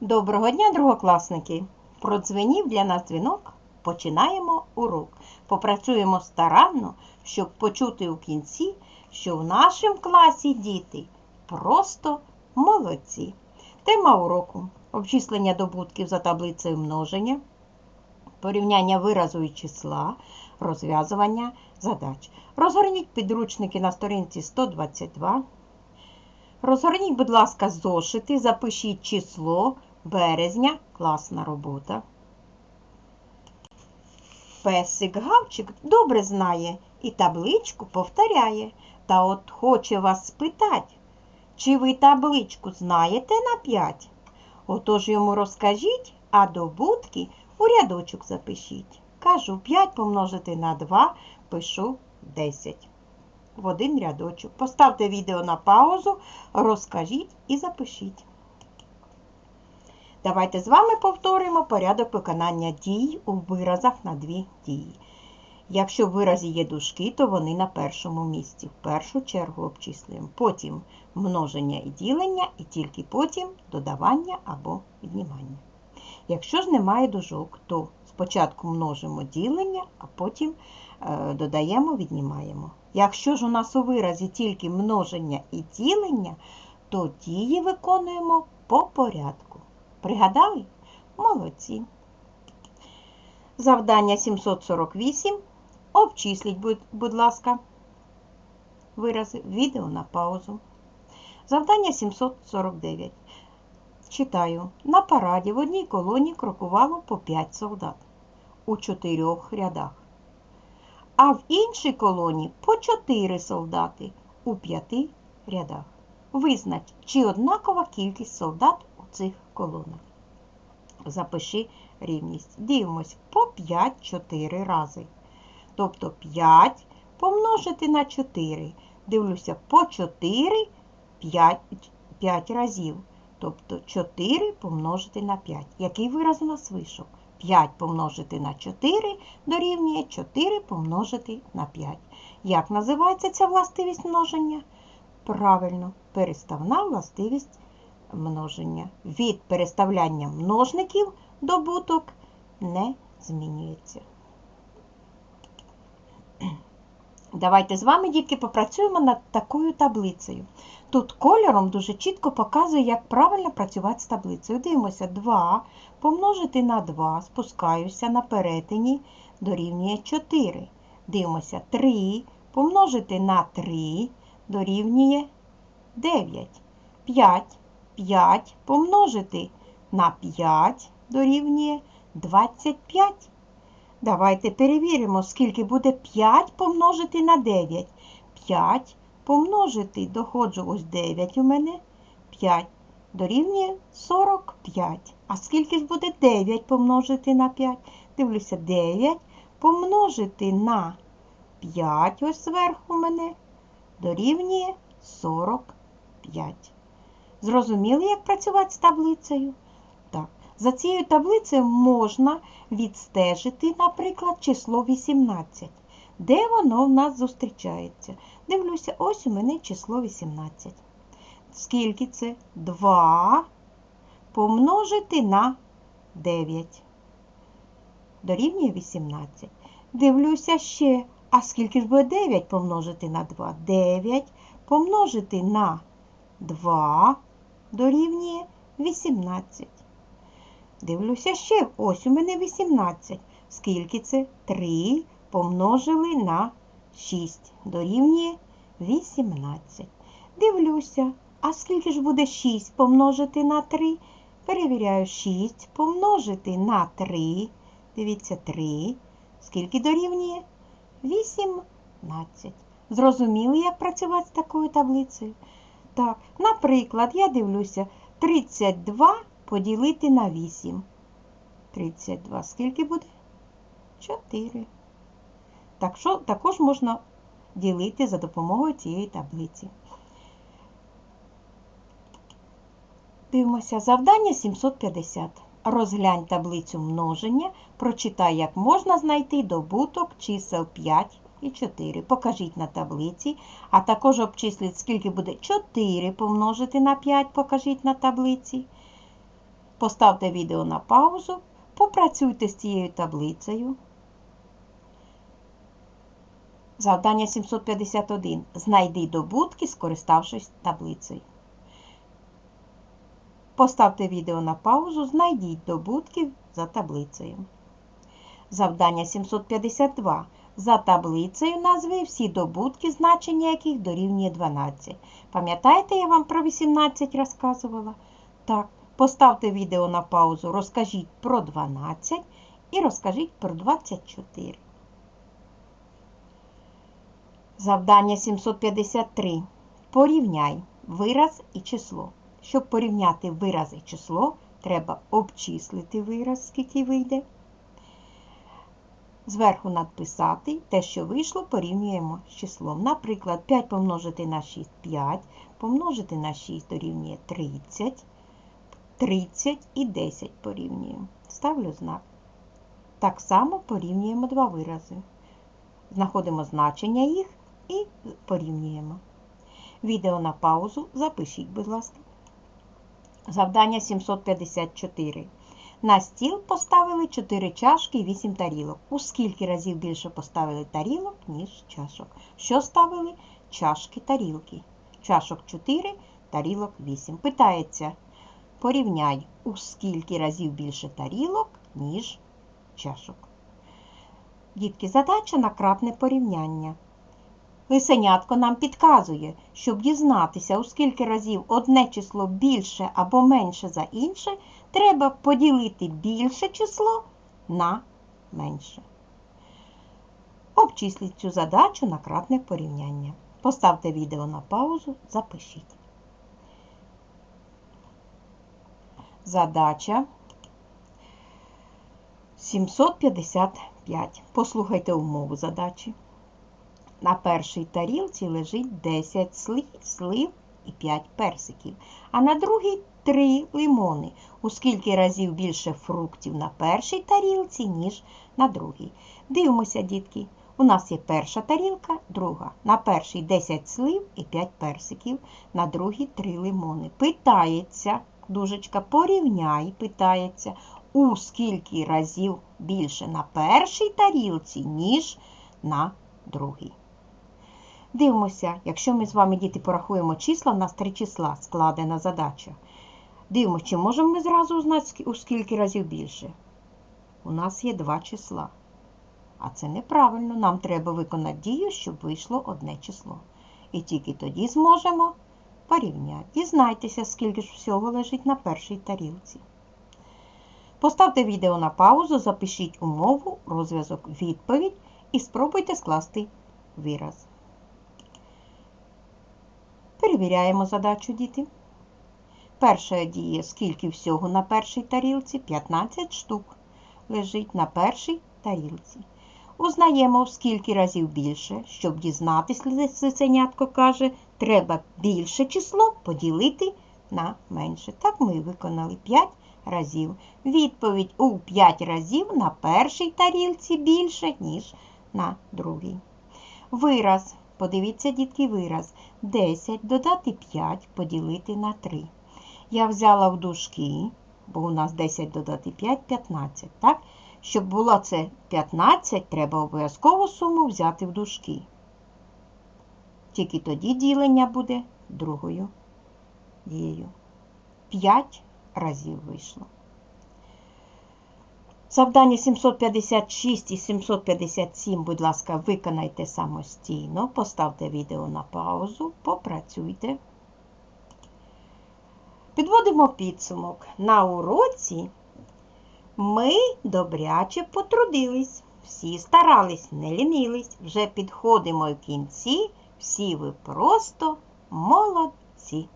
Доброго дня, другокласники! Продзвенів для нас дзвінок. Починаємо урок. Попрацюємо старанно, щоб почути у кінці, що в нашому класі діти просто молодці. Тема уроку обчислення добутків за таблицею множення, порівняння виразу і числа, розв'язування задач. Розгорніть підручники на сторінці 122. Розгорніть, будь ласка, зошити, запишіть число березня, класна робота. Песик Гавчик добре знає і табличку повторяє. Та от хоче вас спитати, чи ви табличку знаєте на 5? Отож йому розкажіть, а добутки у рядочок запишіть. Кажу 5 помножити на 2, пишу 10 в один рядочок. Поставте відео на паузу, розкажіть і запишіть. Давайте з вами повторимо порядок виконання дій у виразах на дві дії. Якщо в виразі є дужки, то вони на першому місці. В першу чергу обчислюємо. Потім множення і ділення, і тільки потім додавання або віднімання. Якщо ж немає дужок, то спочатку множимо ділення, а потім е, додаємо, віднімаємо. Якщо ж у нас у виразі тільки множення і ділення, то дії виконуємо по порядку. Пригадали? Молодці. Завдання 748. Обчисліть, будь, ласка, вирази. Відео на паузу. Завдання 749. Читаю. На параді в одній колоні крокувало по 5 солдат у чотирьох рядах. А в іншій колоні по 4 солдати у п'яти рядах. Визнач, чи однакова кількість солдат у цих колонах. Запиши рівність. Дивимось по 5-4 рази. Тобто 5 помножити на 4. Дивлюся по 4 5, 5 разів. Тобто 4 помножити на 5. Який вираз у нас вийшов? 5 помножити на 4 дорівнює 4 помножити на 5. Як називається ця властивість множення? Правильно, переставна властивість множення. Від переставляння множників добуток не змінюється. Давайте з вами, дітки, попрацюємо над такою таблицею. Тут кольором дуже чітко показує, як правильно працювати з таблицею. Дивимося, 2 помножити на 2, спускаюся на перетині, дорівнює 4. Дивимося, 3 помножити на 3 дорівнює 9. 5. 5 помножити на 5 дорівнює 25. Давайте перевіримо, скільки буде 5 помножити на 9. 5 помножити, доходжу ось 9 у мене. 5 дорівнює 45. А скільки ж буде 9 помножити на 5? Дивлюся, 9 помножити на 5, ось зверху у мене, дорівнює 45. Зрозуміли, як працювати з таблицею? За цією таблицею можна відстежити, наприклад, число 18. Де воно в нас зустрічається? Дивлюся, ось у мене число 18. Скільки це? 2 помножити на 9. Дорівнює 18. Дивлюся ще. А скільки ж буде 9 помножити на 2? 9 помножити на 2 дорівнює 18. Дивлюся ще. Ось у мене 18. Скільки це? 3 помножили на 6. Дорівнює 18. Дивлюся. А скільки ж буде 6 помножити на 3? Перевіряю 6 помножити на 3. Дивіться, 3. Скільки дорівнює? 18. Зрозуміли, як працювати з такою таблицею? Так, наприклад, я дивлюся 32 поділити на 8. 32. Скільки буде? 4. Так що, також можна ділити за допомогою цієї таблиці. Дивимося завдання 750. Розглянь таблицю множення, прочитай, як можна знайти добуток чисел 5 і 4. Покажіть на таблиці, а також обчисліть, скільки буде 4 помножити на 5, покажіть на таблиці. Поставте відео на паузу, попрацюйте з цією таблицею. Завдання 751. Знайди добутки, скориставшись таблицею. Поставте відео на паузу, знайдіть добутки за таблицею. Завдання 752. За таблицею назви всі добутки, значення яких дорівнює 12. Пам'ятаєте, я вам про 18 розказувала? Так, поставте відео на паузу, розкажіть про 12 і розкажіть про 24. Завдання 753. Порівняй вираз і число. Щоб порівняти вираз і число, треба обчислити вираз, скільки вийде. Зверху надписати те, що вийшло, порівнюємо з числом. Наприклад, 5 помножити на 6 5, помножити на 6 дорівнює 30, 30 і 10 порівнюємо. Ставлю знак. Так само порівнюємо два вирази. Знаходимо значення їх і порівнюємо. Відео на паузу запишіть, будь ласка. Завдання 754. На стіл поставили 4 чашки і 8 тарілок. У скільки разів більше поставили тарілок, ніж чашок? Що ставили? Чашки, тарілки. Чашок 4, тарілок 8. Питається, порівняй, у скільки разів більше тарілок, ніж чашок. Дітки, задача на кратне порівняння. Лисенятко нам підказує, щоб дізнатися, у скільки разів одне число більше або менше за інше, треба поділити більше число на менше. Обчисліть цю задачу на кратне порівняння. Поставте відео на паузу, запишіть. Задача 755. Послухайте умову задачі. На першій тарілці лежить 10 слив, слив і 5 персиків, а на другій 3 лимони. У скільки разів більше фруктів на першій тарілці, ніж на другій. Дивимося, дітки. У нас є перша тарілка, друга. На першій 10 слив і 5 персиків, на другій 3 лимони. Питається, дужечка, порівняй, питається, у скільки разів більше на першій тарілці, ніж на другій. Дивимося, якщо ми з вами, діти, порахуємо числа, у нас три числа складена задача. Дивимося, чи можемо ми зразу узнати, у скільки разів більше. У нас є два числа. А це неправильно. Нам треба виконати дію, щоб вийшло одне число. І тільки тоді зможемо порівняти. Дізнайтеся, скільки ж всього лежить на першій тарілці. Поставте відео на паузу, запишіть умову, розв'язок, відповідь і спробуйте скласти вираз. Перевіряємо задачу, діти. Перша дія, скільки всього на першій тарілці? 15 штук лежить на першій тарілці. Узнаємо, в скільки разів більше, щоб дізнатися, лисенятко каже, треба більше число поділити на менше. Так ми виконали 5 разів. Відповідь у 5 разів на першій тарілці більше, ніж на другій. Вираз. Подивіться, дітки, вираз. 10 додати 5 поділити на 3. Я взяла в дужки, бо у нас 10 додати 5 15. так? Щоб було це 15, треба обов'язково суму взяти в дужки. Тільки тоді ділення буде другою дією. 5 разів вийшло. Завдання 756 і 757, будь ласка, виконайте самостійно. Поставте відео на паузу, попрацюйте. Підводимо підсумок. На уроці ми добряче потрудились. Всі старались, не лінились. Вже підходимо в кінці. Всі ви просто молодці.